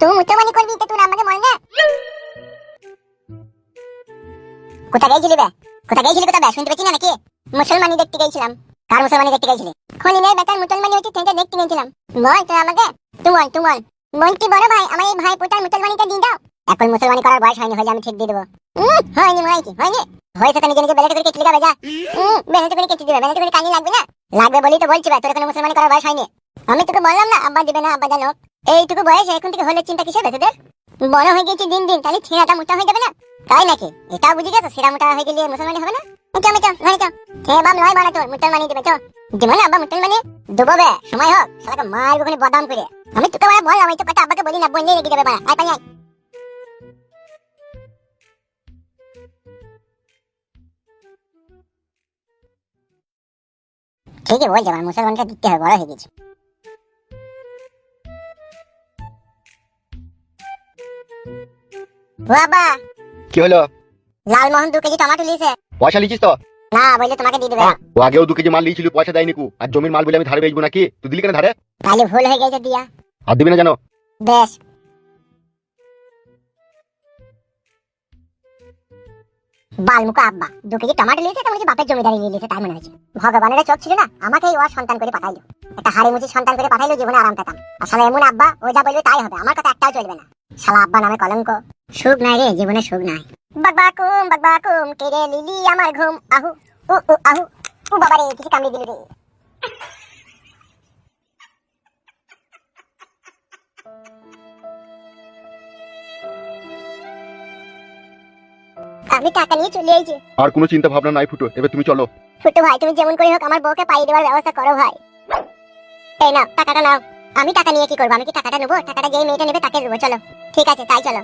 তুই মুসলমানি করবি তো তুই আমাকে মরবে কোথা গেছিলি বে? কোথা গেছিলি কোথা বে? শুনতে না নাকি? মুসলমানি দেখতে গেছিলাম। কার মুসলমানি দেখতে গেছিলি? মুসলমানি হচ্ছে দেখতে গেছিলাম। বল তুই আমাকে। তুই বল তুই বল বলছি, বড় ভাই আমার এই ভাই পোতার দাও। এখন মুসলমানি করার বয়স হয়নি আমি ঠিক দিয়ে দেবো। হয়নি হয়নি হয়নি। হয়েছে তো নিজে নিজে বেলেটে করে কেটে দিবে যা বেলেটে করে কেটে দিবে বেলেটে করে কানি লাগবে না। লাগবে বলেই তো বলছি ভাই তোর কোনো মুসলমানি করার বয়স হয়নি। আমি তোকে বললাম না, আব্বা দিবে না, আব্বা জানো। এইটুকু বয়স এখন থেকে হলে চিন্তা কিসের বেঁচেদের বড় হয়ে গেছি দিন দিন, তাহলে ছেঁড়াটা মোটা হয়ে যাবে না? তাই নাকি? এটাও বুঝে গেছো? সেরা মোটা হয়ে গেলে মুসলমানি হবে না? চো আমি চো ঘরে চো বাপ নয় চো দিব না আব্বা সময় হোক ওখানে বদাম করে। আমি তোকে বাড়া বল, আমি তো কথা আব্বাকে বলি না রেখে যাবে আয় ঠিকই বলছে দিতে হবে, বড় হয়ে গেছে। বাবা। কি হলো? লালমোহন দু কেজি টমাটো লিয়েছে পয়সা লিখিস তো? না বললে তোমাকে দিয়ে দেবে। ও আগেও দু কেজি মাল লিয়েছিল পয়সা দেয়নি কু। আর জমির মাল বলে আমি ধারে বেচবো নাকি? তুই দিলি কেন ধারে? তাহলে ভুল হয়ে গেছে দিয়া। আর দিবি না জানো বেশ। বালমুখো আব্বা দু কেজি টমাটো লিয়েছে তো মনে বাপের জমিদারি নিয়ে লিয়েছে তাই মনে হয়েছে। ভগবানের চোখ ছিল না আমাকেই ওর সন্তান করে পাঠাইলো। একটা হাড়ি মুচি সন্তান করে পাঠাইলো জীবনে আরাম পেতাম। আর শালা এমন আব্বা ও যা বলবে তাই হবে। আমার কথা একটাও চলবে না। শালা আব্বা নামে কলঙ্ক। সুখ নাই রে জীবনে সুখ নাই। বাকবাকুম বাকবাকুম কেড়ে লিলি আমার ঘুম। আহু উ উ আহু। উ বাবা রে কিছু কামড়ে দিল রে। আমি টাকা নিয়ে চলে আইছি। আর কোনো চিন্তা ভাবনা নাই ফুটো এবার তুমি চলো। ছোট ভাই তুমি যেমন করে হোক আমার বউকে পাইয়ে দেওয়ার ব্যবস্থা করো ভাই। এই নাও, টাকাটা নাও। আমি টাকা নিয়ে কি করব? আমি কি টাকাটা নেব? টাকাটা যেই মেয়েটা নেবে তাকে দেবো চলো। ঠিক আছে, তাই চলো।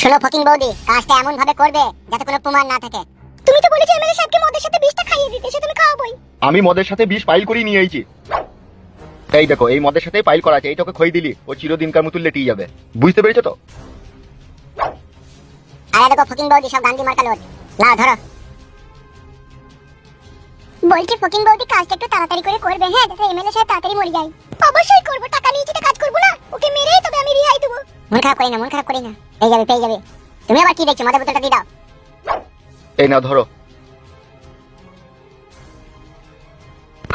শোনো ফকিং বৌদি, কাজটা এমন ভাবে করবে যাতে কোনো প্রমাণ না থাকে। তুমি তো বলেছ এমএলএ সাহেবকে মদের সাথে বিষটা খাইয়ে দিতে সে তুমি খাওয়াবোই। আমি মদের সাথে বিষ পাইল করিয়ে নিয়ে আইছি। এই দেখো এই মদের সাথে পাইল করা আছে এইটাকে খই দিলি ও চিরদিনকার মতো লেটিয়ে যাবে। বুঝতে পেরেছ তো? আরে দেখো ফকিং বৌদি সব গান্ধী মার্কা লোড লাও ধরো। বলছি ফকিং বৌদি কাজটা একটু তাড়াতাড়ি করে করবে হ্যাঁ যাতে এমএলএ সাহেব তাড়াতাড়ি মরে যায়। অবশ্যই করব টাকা নিয়ে তো কাজ করব না ওকে মেরেই তবে আমি রিহাই দেবো। মন খারাপ করি না মন খারাপ করি না। পেয়ে যাবে পেয়ে যাবে। তুমি আবার কি দেখছ? মাথার বোতলটা দিয়ে দাও। এই নাও ধরো।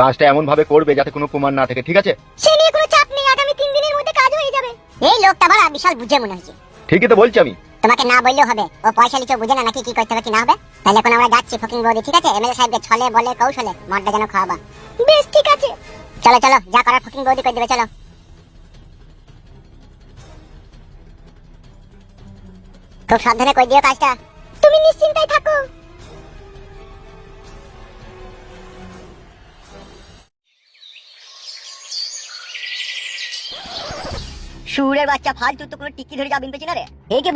কাজটা এমন ভাবে করবে যাতে কোনো প্রমাণ না থাকে ঠিক আছে? সে নিয়ে কোনো চাপ নেই আগামী তিন দিনের মধ্যে কাজ হয়ে যাবে। এই লোকটা বড় বিশাল বুঝে মনে হচ্ছে। ঠিকই তো বলছি আমি। তোমাকে না বললেও হবে ও পয়সা লিচো বুঝে না নাকি কি করতে হবে কি না হবে। তাহলে এখন আমরা যাচ্ছি ফকিং বৌদি ঠিক আছে? এমএলএ সাহেবকে ছলে বলে কৌশলে মদটা যেন খাওয়াবা। বেশ ঠিক আছে। চলো চলো যা করার ফকিং বৌদি করে দেবে চলো। খুব সাবধানে করে দিও কাজটা। তুমি নিশ্চিন্তায় থাকো। সুরের বাচ্চা ফালতু তো কোনো টিকি ধরে যাবেন পেছি না রে?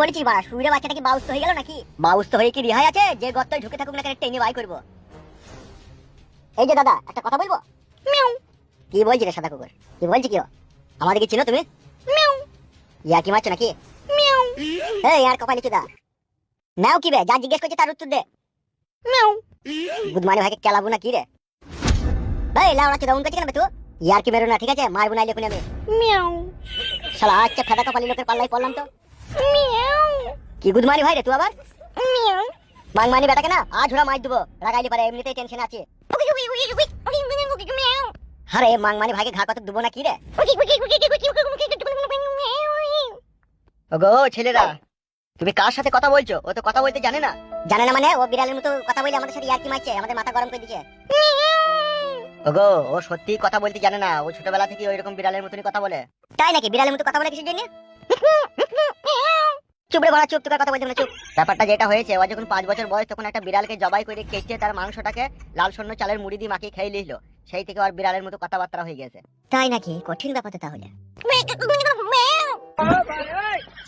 বলেছিস বাড়া? সুরের বাচ্চাটা কি বাউস্ত হয়ে গেল নাকি? বাউস্ত হয়ে কি রিহাই আছে? যে গর্তে ঢুকে থাকুক না কেন টেনে বাই করব। এই যে দাদা একটা কথা বলব? কি বলছি রে সাদা কুকুর? কি বলছি কি ও? আমাদের কি চিনো তুমি? ইয়া কি মারছো নাকি? এই আর কপালে চুদা। নাও কি বে যা জিজ্ঞেস করছে তার উত্তর দে। বুধমানি ভাইকে কেলাবো না কি রে? এই লাউড়া চুদা উন করছি কেন বে তুই? ইয়ার কি বেরো না ঠিক আছে? মারবো না লেখুন আমি। শালা আচ্ছা ফেদা কপালি লোকের পাল্লাই পড়লাম তো কি গুদমানি ভাই রে তুই আবার বেটাকে না আজ ওরা দেবো রাগাইলি পারে এমনিতেই টেনশন আছে আরে মাংমানি ভাইকে ঘা কত দেবো না কি রে ওগো ছেলেরা তুমি কার সাথে কথা বলছো ও তো কথা বলতে জানে না জানে না মানে ও বিড়ালের মতো কথা বলে আমাদের সাথে ইয়ার্কি মারছে আমাদের মাথা গরম করে দিচ্ছে ওগো ও সত্যি কথা বলতে জানে না। ও ছোটবেলা থেকে ওইরকম বিড়ালের মতনই কথা বলে। তাই নাকি বিড়ালের মতো কথা বলে কিসের জন্য চুপ রে বড়া চুপ তোকে কথা বলতে না চুপ। ব্যাপারটা যেটা হয়েছে ও যখন পাঁচ বছর বয়স তখন একটা বিড়ালকে জবাই করে কেটে তার মাংসটাকে লাল সন্ন চালের মুড়ি দিয়ে মাখিয়ে খেয়ে নিল। সেই থেকে আর বিড়ালের মতো কথাবার্তা হয়ে গেছে। তাই নাকি? কঠিন ব্যাপার তো তাহলে।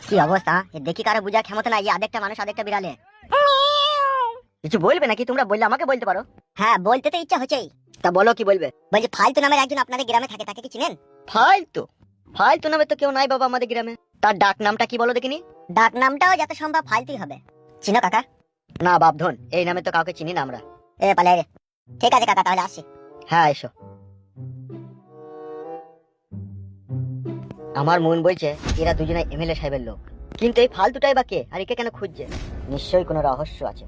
কি অবস্থা? এ দেখি কারও বুঝা ক্ষমতা নাই আদেকটা মানুষ আদেকটা বিড়ালে। কিছু বলবে নাকি? তোমরা বললে আমাকে বলতে পারো। হ্যাঁ বলতে তো ইচ্ছা হচ্ছেই। তা বলো কি বলবে? বলছে ফালতু নামের একজন আপনাদের গ্রামে থাকে তাকে কি চিনেন? ফালতু? ফালতু নামে তো কেউ নাই বাবা আমাদের গ্রামে। তার ডাক নামটা কি বলো দেখিনি? ডাক নামটাও যত সম্ভব ফালতুই হবে। চিনো কাকা? না বাপধন এই নামে তো কাউকে চিনি না আমরা। এ পালে রে। ঠিক আছে কাকা তাহলে আসছি। হ্যাঁ এসো। আমার মন বলছে এরা দুজনে এমএলএ সাহেবের লোক। কিন্তু এই ফালতুটাই বা কে? আর একে কেন খুঁজছে? নিশ্চয়ই কোনো রহস্য আছে।